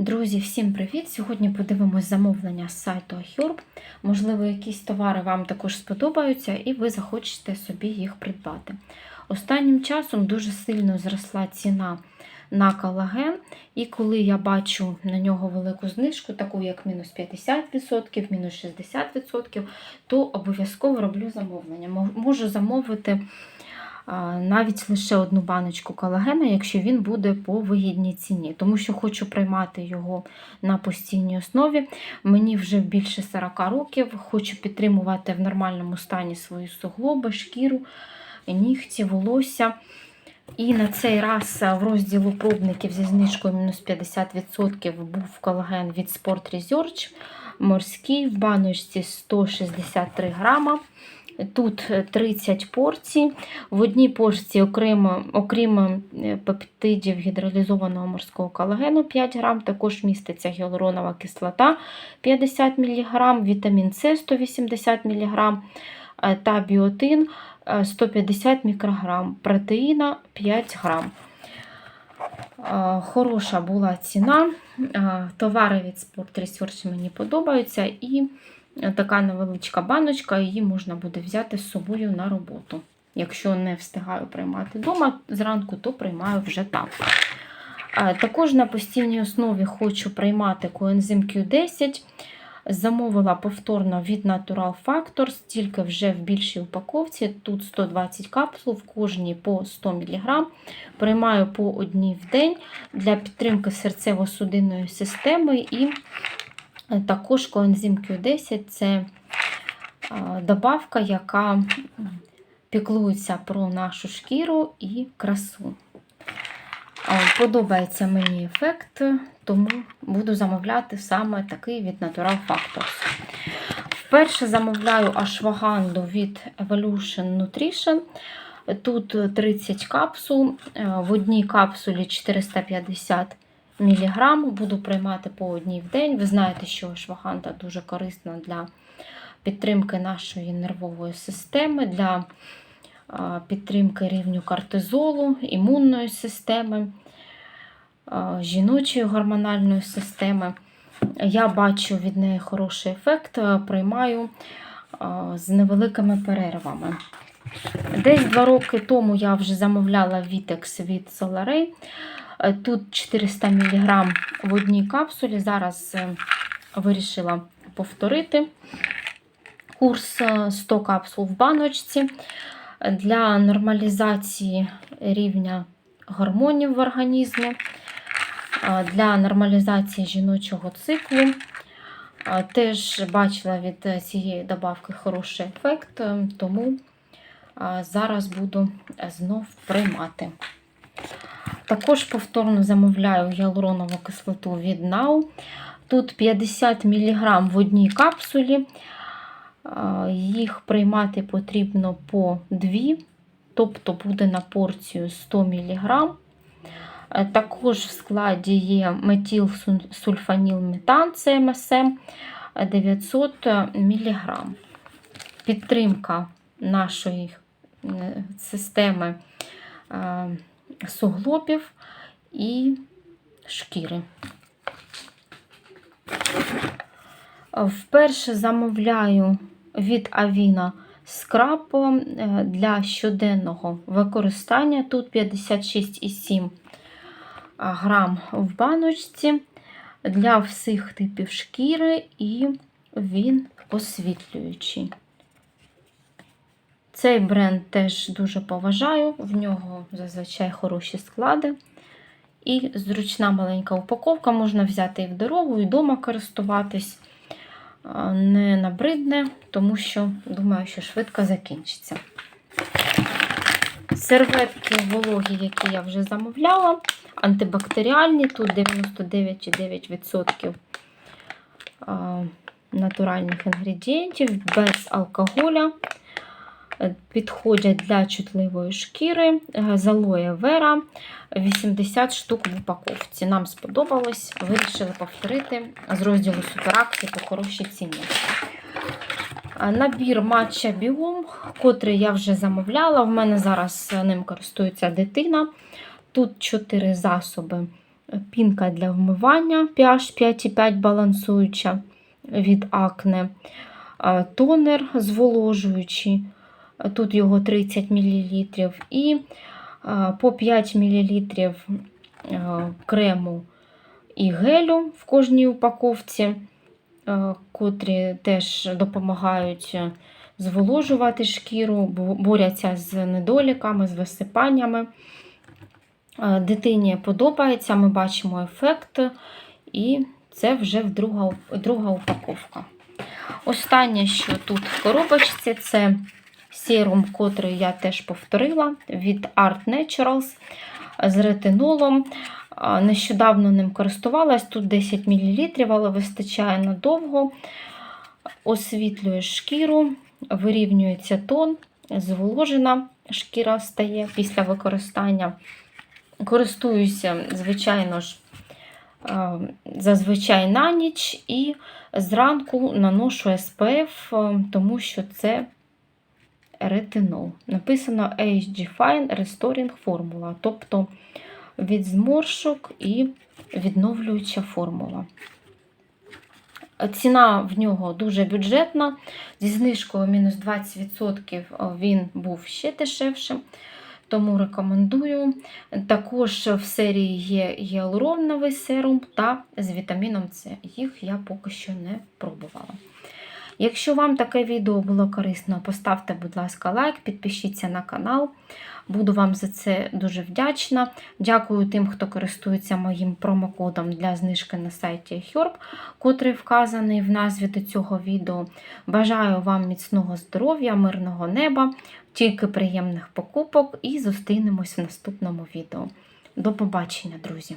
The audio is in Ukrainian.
Друзі, всім привіт! Сьогодні подивимось замовлення з сайту Ahurb. Можливо, якісь товари вам також сподобаються і ви захочете собі їх придбати. Останнім часом дуже сильно зросла ціна на колаген, і коли я бачу на нього велику знижку, таку як мінус 50%, мінус 60%, то обов'язково роблю замовлення. Можу замовити навіть лише одну баночку колагена, якщо він буде по вигідній ціні, тому що хочу приймати його на постійній основі. Мені вже більше 40 років, хочу підтримувати в нормальному стані свої суглоби, шкіру, нігті, волосся. І на цей раз в розділу пробників зі знижкою мінус 50% був колаген від Sport Research, морський в баночці 163 грама. Тут 30 порцій. В одній порції, окремо, окрім е, пептидів гідролізованого морського колагену 5 грам, також міститься гіалуронова кислота 50 мг, вітамін С 180 мг е, та біотин е, 150 мікрограм, протеїна 5 грам. Е, Хороша була ціна. Е, Товари від Sport Research мені подобаються. І така невеличка баночка, її можна буде взяти з собою на роботу. Якщо не встигаю приймати вдома зранку, то приймаю вже там. Також на постійній основі хочу приймати коензим Q10. Замовила повторно від Natural Factors, тільки вже в більшій упаковці. Тут 120 капсул, в кожній по 100 мг. Приймаю по одній в день для підтримки серцево-судинної системи. І також коензим Q10 це добавка, яка піклується про нашу шкіру і красу. Подобається мені ефект, тому буду замовляти саме такий від Natural Factors. Вперше замовляю ашваганду від Evolution Nutrition. Тут 30 капсул, в одній капсулі 450 мг. Буду приймати по одній в день. Ви знаєте, що ашваганда дуже корисна для підтримки нашої нервової системи, для підтримки рівню кортизолу, імунної системи, жіночої гормональної системи. Я бачу від неї хороший ефект, приймаю з невеликими перервами. Десь два роки тому я вже замовляла Vitex від Solaray. Е, Тут 400 мг в одній капсулі. Зараз е, вирішила повторити курс е, 100 капсул в баночці для нормалізації рівня гормонів в організмі, для нормалізації жіночого циклу. Теж бачила від е, цієї добавки хороший ефект, е, тому зараз буду е, знов приймати. Також повторно замовляю гіалуронову кислоту від Now. Тут 50 мг в одній капсулі. Їх приймати потрібно по 2, тобто буде на порцію 100 мг. Е, Також в складі є метилсульфанілметан, це МСМ 900 мг. Підтримка нашої е, системи е, суглобів і шкіри. Вперше замовляю від Авіна скраб е, для щоденного використання. Тут 56,7 грам в баночці для всіх типів шкіри, і він освітлюючий. Цей бренд теж дуже поважаю, в нього зазвичай хороші склади. І зручна маленька упаковка, можна взяти і в дорогу, і вдома користуватись. Не набридне, тому що думаю, що швидко закінчиться. Серветки вологі, які я вже замовляла, антибактеріальні, тут 99,9% натуральних інгредієнтів, без алкоголя. Е, Підходять для чутливої шкіри, е, з алоє вера, 80 штук в упаковці. Нам сподобалось, вирішили повторити з розділу суперакції по хорошій ціні. Набір матча Біом, котрий я вже замовляла. В мене зараз ним користується дитина. Тут 4 засоби пінка для вмивання pH 5,5 балансуюча від акне, е, тонер зволожуючий, е, тут його 30 мл, і по 5 мл крему і гелю в кожній упаковці, котрі теж допомагають зволожувати шкіру, бо- борються з недоліками, з висипаннями. Дитині подобається, ми бачимо ефект, і це вже друга, друга упаковка. Останнє, що тут в коробочці, це серум, котрий я теж повторила від Art Naturals з ретинолом. Нещодавно ним користувалась, тут 10 мл, але вистачає надовго. Освітлює шкіру, вирівнюється тон, зволожена шкіра стає після використання. Користуюся, звичайно ж, зазвичай на ніч і зранку наношу е, тому що це ретинол. Написано HG Fine Restoring Formula, тобто від зморшок і відновлююча формула. Ціна в нього дуже бюджетна. Зі знижкою мінус 20% він був ще дешевшим, тому рекомендую. Також в серії є гіалуроновий серум та з вітаміном С. Їх я поки що не пробувала. Якщо вам таке відео було корисно, поставте, будь ласка, лайк, підпишіться на канал. Буду вам за це дуже вдячна. Дякую тим, хто користується моїм промокодом для знижки на сайті Herb, котрий вказаний в назві до цього відео. Бажаю вам міцного здоров'я, мирного неба, тільки приємних покупок і зустрінемось в наступному відео. До побачення, друзі!